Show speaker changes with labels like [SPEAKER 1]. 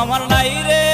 [SPEAKER 1] আমার নাই রে।